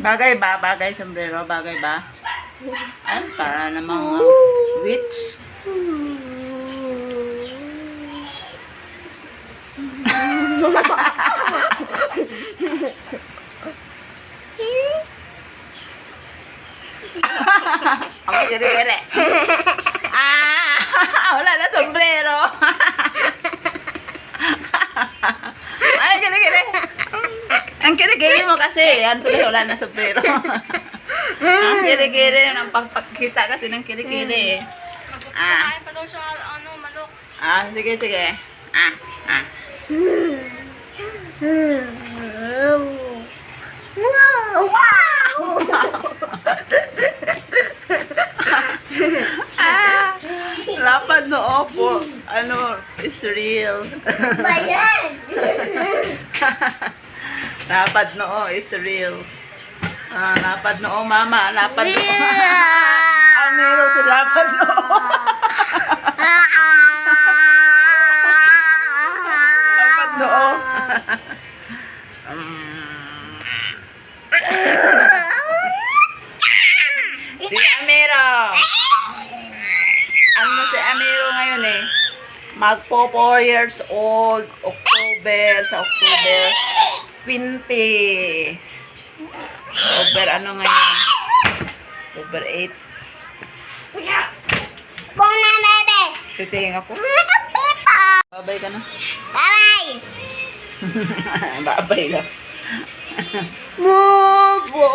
Bagay ba? Bagay sombrero? Bagay ba? Ay, para namang uh, witch. Ako kiri-kiri. Ah! Wala na sombrero. Ay, kiri-kiri. Kiri-kiri mo kasi. Yan tuloy, wala na sombrero. Ang kiri-kiri. Ang pagpakita kasi ng kiri-kiri. Ah. Magpapakain pa daw siya ano, manok. Ah, sige, sige. Ah, ah. Wow! Wow! Ah! Lapad no opo. Ano, is real. Bayan! lapad noo is real. Ah, lapad noo, mama. Lapad noo. Ang meron ti lapad noo. lapad noo. Si Amiro. Ano si Amiro ngayon eh? Magpo 4 years old. October. Sa October. 20. October ano ngayon? October 8. Bong na, bebe! Titingin ako. Babay ka na. Bye-bye! Babay lang. Bobo!